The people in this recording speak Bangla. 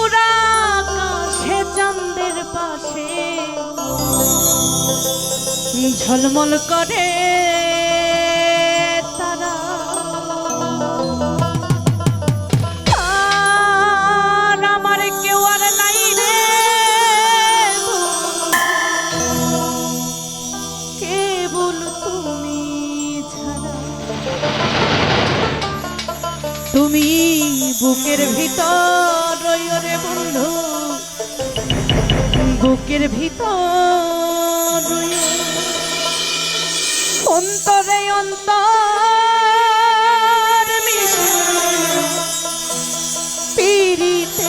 দূরা আকাশে পাশে। ঝলমল করে তারা। আমার কেউ আর নাই কেবল তুমি তুমি বুকের ভিতর বন্ধু বুকের ভিতর অন্তরে অন্তর মিশে। পিড়িতে